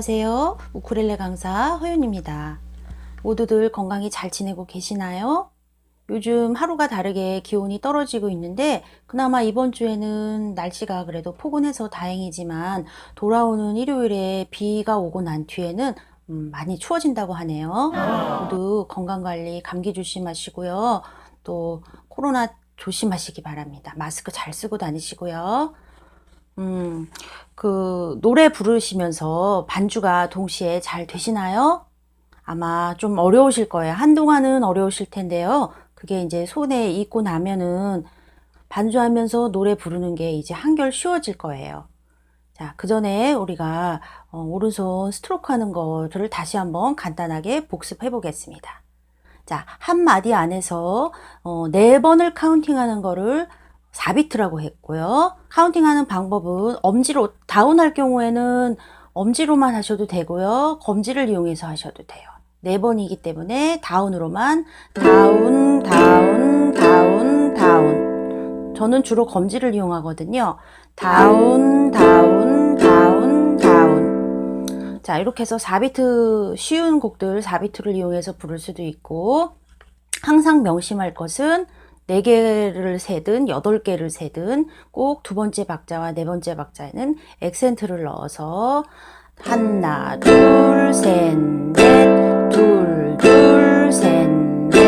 안녕하세요. 우쿠렐레 강사 허윤입니다. 모두들 건강히 잘 지내고 계시나요? 요즘 하루가 다르게 기온이 떨어지고 있는데 그나마 이번 주에는 날씨가 그래도 포근해서 다행이지만 돌아오는 일요일에 비가 오고 난 뒤에는 음, 많이 추워진다고 하네요. 모두 건강관리 감기 조심하시고요. 또 코로나 조심하시기 바랍니다. 마스크 잘 쓰고 다니시고요. 음, 그 노래 부르시면서 반주가 동시에 잘 되시나요? 아마 좀 어려우실 거예요. 한동안은 어려우실 텐데요. 그게 이제 손에 익고 나면은 반주하면서 노래 부르는 게 이제 한결 쉬워질 거예요. 자, 그 전에 우리가 어, 오른손 스트로크 하는 거를 다시 한번 간단하게 복습해 보겠습니다. 자, 한 마디 안에서 어, 네 번을 카운팅 하는 거를 4비트라고 했고요. 카운팅하는 방법은 엄지로 다운할 경우에는 엄지로만 하셔도 되고요. 검지를 이용해서 하셔도 돼요. 네 번이기 때문에 다운으로만 다운, 다운, 다운, 다운. 저는 주로 검지를 이용하거든요. 다운, 다운, 다운, 다운. 자, 이렇게 해서 4비트 쉬운 곡들 4비트를 이용해서 부를 수도 있고 항상 명심할 것은 4개를 세든 8개를 세든 꼭 두 번째 박자와 네 번째 박자에는 액센트를 넣어서 하나, 둘, 셋, 넷, 둘, 둘, 셋, 넷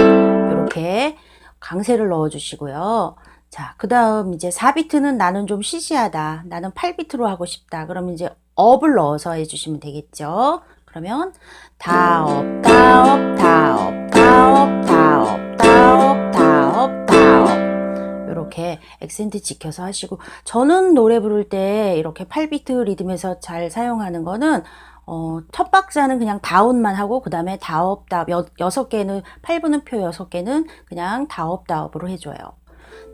이렇게 강세를 넣어 주시고요. 자, 그 다음 이제 4비트는 나는 좀 시시하다. 나는 8비트로 하고 싶다. 그러면 이제 업을 넣어서 해주시면 되겠죠. 그러면 다업, 다업, 다업, 다업, 다업. 이렇게 액센트 지켜서 하시고 저는 노래 부를 때 이렇게 8비트 리듬에서 잘 사용하는 거는 어, 첫 박자는 그냥 다운만 하고 그 다음에 다업 다업 여, 여섯 개는 8분음표 여섯 개는 그냥 다업 다업으로 해줘요.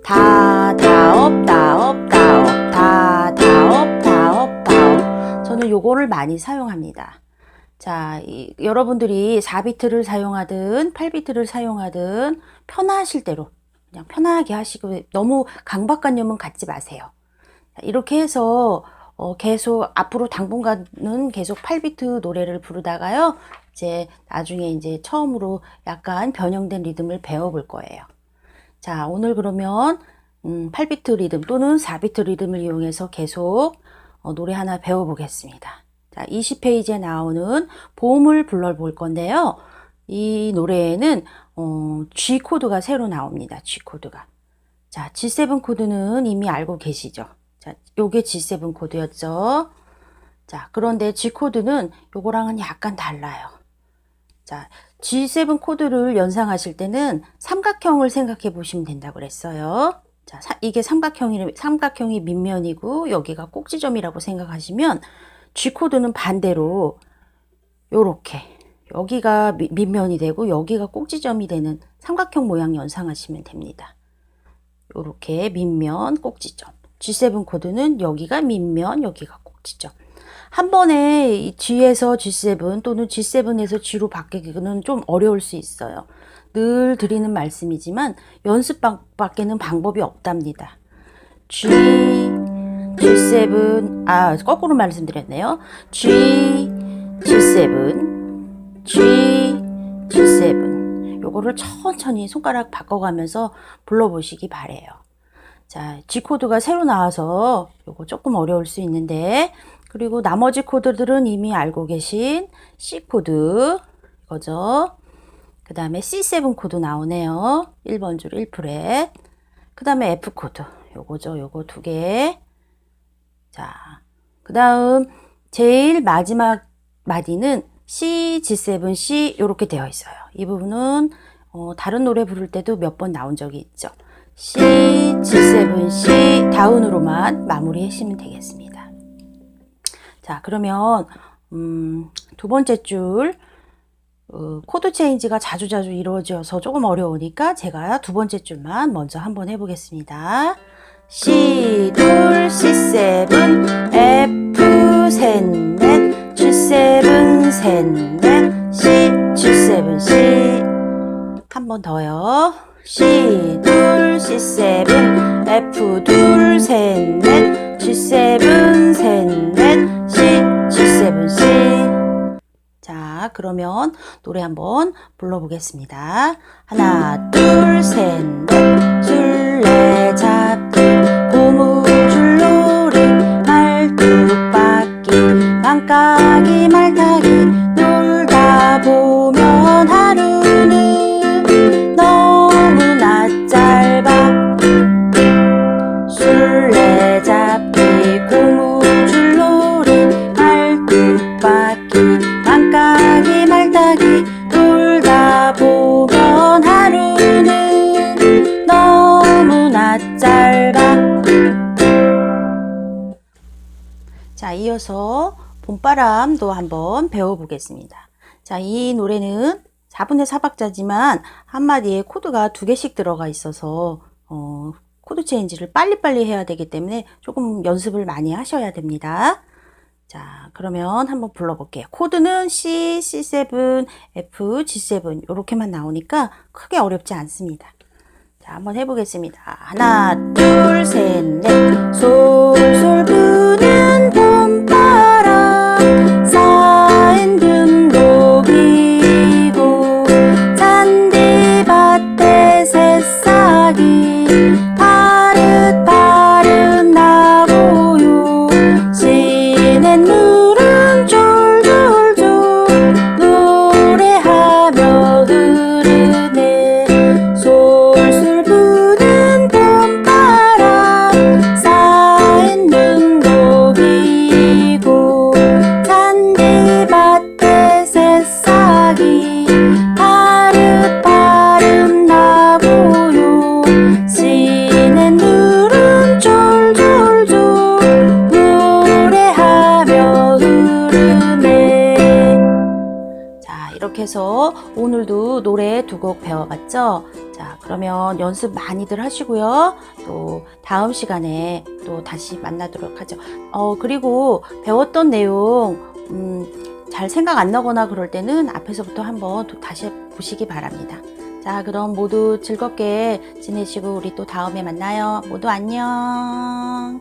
다 다업 다업 다업 다 다업 다업 다업 저는 요거를 많이 사용합니다. 자, 이, 여러분들이 4비트를 사용하든 8비트를 사용하든 편하실 대로 그냥 편하게 하시고 너무 강박관념은 갖지 마세요. 자, 이렇게 해서 어, 계속 앞으로 당분간은 계속 8비트 노래를 부르다가요. 이제 나중에 이제 처음으로 약간 변형된 리듬을 배워볼 거예요. 자, 오늘 그러면 음, 8비트 리듬 또는 4비트 리듬을 이용해서 계속 어, 노래 하나 배워보겠습니다. 자, 20페이지에 나오는 보험을 불러볼 건데요. 이 노래에는 어, G 코드가 새로 나옵니다. G 코드가. 자, G7 코드는 이미 알고 계시죠? 자, 요게 G7 코드였죠. 자, 그런데 G 코드는 요거랑은 약간 달라요. 자, G7 코드를 연상하실 때는 삼각형을 생각해 보시면 된다고 그랬어요. 자, 사, 이게 삼각형이, 삼각형이 밑면이고 여기가 꼭지점이라고 생각하시면 G 코드는 반대로 요렇게 여기가 미, 밑면이 되고 여기가 꼭지점이 되는 삼각형 모양 연상하시면 됩니다. 요렇게 밑면 꼭지점. G7 코드는 여기가 밑면, 여기가 꼭지점. 한 번에 이 G에서 G7 또는 G7에서 G로 바뀌기는 좀 어려울 수 있어요. 늘 드리는 말씀이지만 연습밖에는 방법이 없답니다. G, G7, 아, 거꾸로 말씀드렸네요. G, G7, G, G7. 요거를 천천히 손가락 바꿔가면서 불러보시기 바래요. 자, G 코드가 새로 나와서 요거 조금 어려울 수 있는데 그리고 나머지 코드들은 이미 알고 계신 C 코드 이거죠. 그 다음에 C7 코드 나오네요. 1번 줄 1프렛. 그 다음에 F 코드 요거죠. 요거 두 개. 자, 그 다음 제일 마지막 마디는 C, G7, C 이렇게 되어 있어요. 이 부분은 어, 다른 노래 부를 때도 몇 번 나온 적이 있죠. C, G7, C 다운으로만 마무리 하시면 되겠습니다. 자, 그러면 음, 두 번째 줄 어, 코드 체인지가 자주자주 이루어져서 조금 어려우니까 제가 두 번째 줄만 먼저 한번 해보겠습니다. C, 둘, C7, F, 셋, 넷, G7, 셋, 넷, C, G7, C. 한 번 더요. C, 둘, C7, F, 둘, 셋, 넷, G7, 셋, 넷, C, G7, C. 그러면 노래 한번 불러보겠습니다. 하나, 둘, 셋, 이어서 봄바람도 한번 배워보겠습니다 자 이 노래는 4분의 4박자지만 한마디에 코드가 두 개씩 들어가 있어서 어, 코드 체인지를 빨리빨리 해야 되기 때문에 조금 연습을 많이 하셔야 됩니다. 자, 그러면 한번 불러볼게요. 코드는 C, C7, F, G7 이렇게만 나오니까 크게 어렵지 않습니다. 자, 한번 해보겠습니다. 하나, 둘, 셋, 넷. 솔솔 부는 이렇게 해서 오늘도 노래 두 곡 배워봤죠? 자, 그러면 연습 많이들 하시고요. 또 다음 시간에 또 다시 만나도록 하죠. 어, 그리고 배웠던 내용, 음, 잘 생각 안 나거나 그럴 때는 앞에서부터 한번 또 다시 보시기 바랍니다. 자, 그럼 모두 즐겁게 지내시고 우리 또 다음에 만나요. 모두 안녕.